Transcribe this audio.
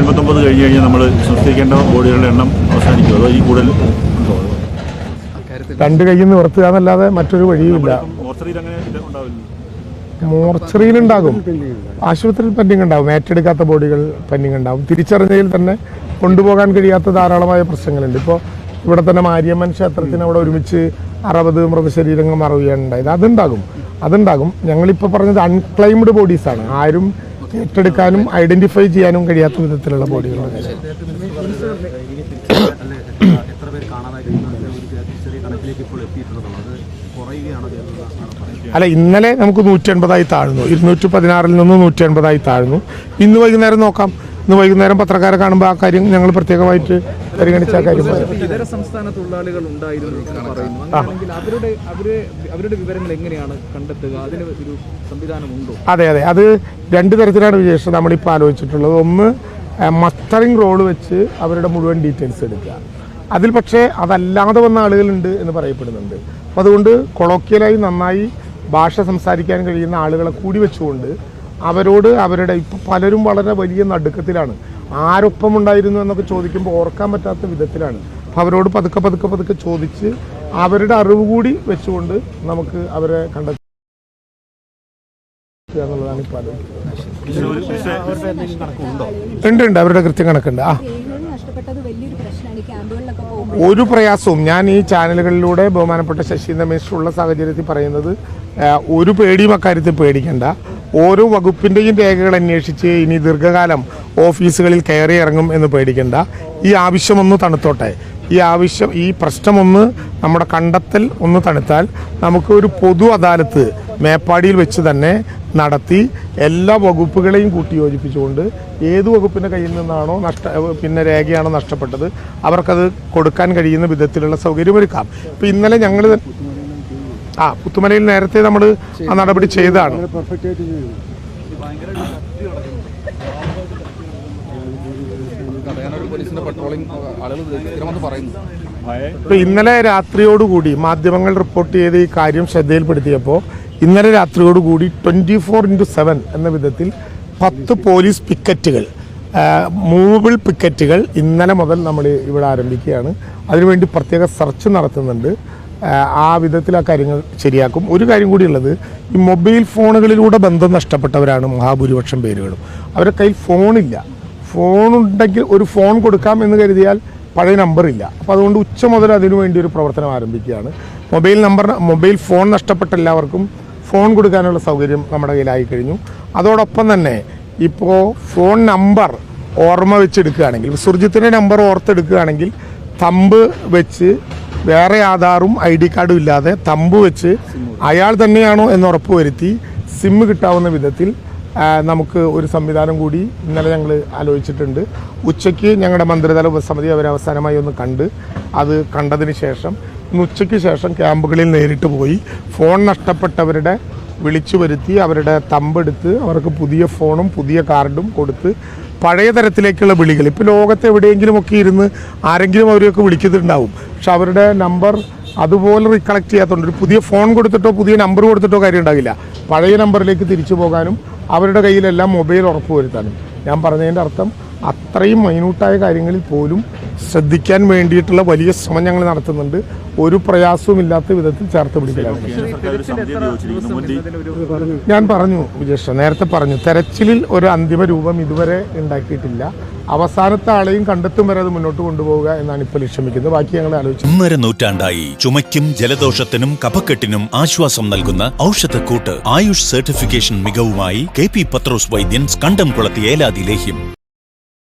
എൺപത്തൊമ്പത് കഴിഞ്ഞ് കഴിഞ്ഞാൽ നമ്മൾ സൃഷ്ടിക്കേണ്ട ബോഡികളുടെ എണ്ണം അവസാനിക്കും. അതോ ഈ കൂടുതൽ രണ്ട് കയ്യിൽ നിന്ന് ഉറത്തുക എന്നല്ലാതെ മറ്റൊരു വഴിയുമില്ല. മോർച്ചറിയിൽ അങ്ങനെ ഉണ്ടാവില്ല? മോർച്ചറിയിൽ ഉണ്ടാകും. ആശുപത്രിയിൽ പെൻഡിങ് ഉണ്ടാകും. ഏറ്റെടുക്കാത്ത ബോഡികൾ പെൻഡിങ് ഉണ്ടാകും. തിരിച്ചറിഞ്ഞതിൽ തന്നെ കൊണ്ടുപോകാൻ കഴിയാത്ത ധാരാളമായ പ്രശ്നങ്ങളുണ്ട്. ഇപ്പോൾ ഇവിടെ തന്നെ മാരിയമ്മൻ ക്ഷേത്രത്തിന് അവിടെ ഒരുമിച്ച് അറുപത് മൃതശരീരങ്ങൾ മറവുകയാണ് ഉണ്ടായത് അതുണ്ടാകും. അതുണ്ടാകും. ഞങ്ങളിപ്പോൾ പറഞ്ഞത് അൺക്ലൈംഡ് ബോഡീസാണ് ആരും ഏറ്റെടുക്കാനും ഐഡന്റിഫൈ ചെയ്യാനും കഴിയാത്ത വിധത്തിലുള്ള ബോഡികളാണ്. അല്ല ഇന്നലെ നമുക്ക് നൂറ്റി എൺപതായി താഴ്ന്നു. ഇരുന്നൂറ്റി പതിനാറിൽ നിന്ന് നൂറ്റി എൺപതായി താഴ്ന്നു. ഇന്ന് വൈകുന്നേരം നോക്കാം. ഇന്ന് വൈകുന്നേരം പത്രക്കാരെ കാണുമ്പോൾ ആ കാര്യം ഞങ്ങൾ പ്രത്യേകമായിട്ട് പരിഗണിച്ച ആ കാര്യം ഇതര സംസ്ഥാന തൊഴിലാളികൾ അവരുടെ അവരെ അവരുടെ വിവരങ്ങൾ എങ്ങനെയാണ് കണ്ടെത്തുക? അതിന് ഒരു സംവിധാനമുണ്ടോ? അതെ അതെ. അത് രണ്ട് തരത്തിലാണ് വിശേഷം നമ്മളിപ്പോൾ ആലോചിച്ചിട്ടുള്ളത്. ഒന്ന് മസ്റ്ററിംഗ് റോൾ വെച്ച് അവരുടെ മുഴുവൻ ഡീറ്റെയിൽസ് എടുക്കുക. അതിൽ പക്ഷേ അതല്ലാതെ വന്ന ആളുകളുണ്ട് എന്ന് പറയപ്പെടുന്നുണ്ട്. അപ്പോൾ അതുകൊണ്ട് കൊളോക്കിയലായി നന്നായി ഭാഷ സംസാരിക്കാൻ കഴിയുന്ന ആളുകളെ കൂടി വെച്ചുകൊണ്ട് അവരോട് അവരുടെ ഇപ്പം പലരും വളരെ വലിയ നടുക്കത്തിലാണ്. ആരൊപ്പം ഉണ്ടായിരുന്നു എന്നൊക്കെ ചോദിക്കുമ്പോൾ ഓർക്കാൻ പറ്റാത്ത വിധത്തിലാണ്. അപ്പോൾ അവരോട് പതുക്കെ പതുക്കെ പതുക്കെ ചോദിച്ച് അവരുടെ അറിവ് കൂടി വെച്ചുകൊണ്ട് നമുക്ക് അവരെ കണ്ടെത്തി ഉണ്ട് ഉണ്ട്. അവരുടെ കൃത്യം കണക്കുണ്ട്. ആ. ഒരു പ്രയാസവും. ഞാൻ ഈ ചാനലുകളിലൂടെ ബഹുമാനപ്പെട്ട ശശീന്ദ്ര മിനിസ്റ്റർ ഉള്ള സാഹചര്യത്തിൽ പറയുന്നത് ഒരു പേടിയും അക്കാര്യത്തിൽ പേടിക്കണ്ട. ഓരോ വകുപ്പിന്റെയും രേഖകൾ അന്വേഷിച്ച് ഇനി ദീർഘകാലം ഓഫീസുകളിൽ കയറി ഇറങ്ങും എന്ന് പേടിക്കണ്ട. ഈ ആവശ്യമൊന്ന് തണുത്തോട്ടെ. ഈ ആവശ്യം ഈ പ്രശ്നമൊന്ന് നമ്മുടെ കണ്ടെത്തൽ ഒന്ന് തണുത്താൽ നമുക്ക് ഒരു പൊതു അദാലത്ത് മേപ്പാടിയിൽ വെച്ച് തന്നെ നടത്തി എല്ലാ വകുപ്പുകളെയും കൂട്ടി യോജിപ്പിച്ചുകൊണ്ട് ഏത് വകുപ്പിന്റെ കയ്യിൽ നിന്നാണോ നഷ്ട പിന്നെ രേഖയാണോ നഷ്ടപ്പെട്ടത് അവർക്കത് കൊടുക്കാൻ കഴിയുന്ന വിധത്തിലുള്ള സൗകര്യമൊരുക്കാം. ഇപ്പം ഇന്നലെ ഞങ്ങൾ ആ പുത്തുമലയിൽ നേരത്തെ നമ്മൾ ആ നടപടി ചെയ്തതാണ്. തടയാനൊരു പോലീസിന്റെ പട്രോളിംഗ് ആളുകൾ സ്ഥിരമെന്ന് പറയുന്നു. ഇപ്പൊ ഇന്നലെ രാത്രിയോടുകൂടി മാധ്യമങ്ങൾ റിപ്പോർട്ട് ചെയ്ത് ഈ കാര്യം ശ്രദ്ധയിൽപ്പെടുത്തിയപ്പോൾ ഇന്നലെ രാത്രിയോടുകൂടി ട്വന്റി ഫോർ ഇന്റു സെവൻ എന്ന വിധത്തിൽ പത്ത് പോലീസ് പിക്കറ്റുകൾ മൂവബിൾ പിക്കറ്റുകൾ ഇന്നലെ മുതൽ നമ്മൾ ഇവിടെ ആരംഭിക്കുകയാണ്. അതിനുവേണ്ടി പ്രത്യേക സെർച്ച് നടത്തുന്നുണ്ട്. ആ, വിധത്തിൽ ആ കാര്യങ്ങൾ ശരിയാക്കും. ഒരു കാര്യം കൂടി ഉള്ളത് ഈ മൊബൈൽ ഫോണുകളിലൂടെ ബന്ധം നഷ്ടപ്പെട്ടവരാണ് മഹാഭൂരിപക്ഷം പേരുകളും. അവരുടെ കയ്യിൽ ഫോണില്ല. ഫോണുണ്ടെങ്കിൽ ഒരു ഫോൺ കൊടുക്കാം എന്ന് കരുതിയാൽ പഴയ നമ്പറില്ല. അപ്പോൾ അതുകൊണ്ട് ഉച്ച മുതൽ അതിനു വേണ്ടി ഒരു പ്രവർത്തനം ആരംഭിക്കുകയാണ്. മൊബൈൽ നമ്പർ മൊബൈൽ ഫോൺ നഷ്ടപ്പെട്ട എല്ലാവർക്കും ഫോൺ കൊടുക്കാനുള്ള സൗകര്യം നമ്മുടെ കയ്യിലായി കഴിഞ്ഞു. അതോടൊപ്പം തന്നെ ഇപ്പോൾ ഫോൺ നമ്പർ ഓർമ്മ വെച്ചെടുക്കുകയാണെങ്കിൽ സുർജിത്തിന്റെ നമ്പർ ഓർത്തെടുക്കുകയാണെങ്കിൽ തമ്പ് വെച്ച് വേറെ ആധാറും ഐ ഡി കാർഡും ഇല്ലാതെ തമ്പ് വെച്ച് അയാൾ തന്നെയാണോ എന്ന് ഉറപ്പുവരുത്തി സിമ്മ് കിട്ടാവുന്ന വിധത്തിൽ നമുക്ക് ഒരു സംവിധാനം കൂടി ഇന്നലെ ഞങ്ങൾ ആലോചിച്ചിട്ടുണ്ട്. ഉച്ചയ്ക്ക് ഞങ്ങളുടെ മന്ത്രിതല ഉപസമിതി അവർ അവസാനമായി ഒന്ന് കണ്ട് അത് കണ്ടതിന് ശേഷം ഇന്ന് ഉച്ചയ്ക്ക് ശേഷം ക്യാമ്പുകളിൽ നേരിട്ട് പോയി. ഫോൺ നഷ്ടപ്പെട്ടവരുടെ വിളിച്ചു വരുത്തി അവരുടെ തമ്പെടുത്ത് അവർക്ക് പുതിയ ഫോണും പുതിയ കാർഡും കൊടുത്ത് പഴയ തരത്തിലേക്കുള്ള വിളികൾ. ഇപ്പോൾ ലോകത്ത് എവിടെയെങ്കിലുമൊക്കെ ഇരുന്ന് ആരെങ്കിലും അവരെയൊക്കെ വിളിക്കുന്നുണ്ടാവും. പക്ഷെ അവരുടെ നമ്പർ അതുപോലെ റീകളക്ട് ചെയ്യാത്തതുകൊണ്ട് ഒരു പുതിയ ഫോൺ കൊടുത്തിട്ടോ പുതിയ നമ്പർ കൊടുത്തിട്ടോ കാര്യം ഉണ്ടാകില്ല. പഴയ നമ്പറിലേക്ക് തിരിച്ചു പോകാനും അവരുടെ കയ്യിലെല്ലാം മൊബൈൽ ഉറപ്പ് ഉറപ്പുവരുത്താനും. ഞാൻ പറഞ്ഞതിന്റെ അർത്ഥം അത്രയും മൈന്യൂട്ടായ കാര്യങ്ങളിൽ പോലും ശ്രദ്ധിക്കാൻ വേണ്ടിയിട്ടുള്ള വലിയ ശ്രമം ഞങ്ങൾ നടത്തുന്നുണ്ട്. ഒരു പ്രയാസവും ഇല്ലാത്ത വിധത്തിൽ ചേർത്ത് പിടിക്കാൻ ഞാൻ പറഞ്ഞു വിജേഷ നേരത്തെ പറഞ്ഞു തെരച്ചിലിൽ ഒരു അന്തിമ രൂപം ഇതുവരെ ഉണ്ടാക്കിയിട്ടില്ല. അവസാനത്തെ ആളെയും കണ്ടെത്തും വരെ അത് മുന്നോട്ട് കൊണ്ടുപോവുക എന്നാണ് ഇപ്പോൾ ലക്ഷ്യമിക്കുന്നത് ബാക്കി ഞങ്ങൾ ആലോചിച്ചു. ഒന്നര നൂറ്റാണ്ടായി ചുമയ്ക്കും ജലദോഷത്തിനും കഫക്കെട്ടിനും ആശ്വാസം നൽകുന്ന ഔഷധക്കൂട്ട് ആയുഷ് സർട്ടിഫിക്കേഷൻ മികവുമായി കെ പി പത്രോസ് വൈദ്യൻ കണ്ടംകുളത്ത് ഏലാതി ലേഹ്യം.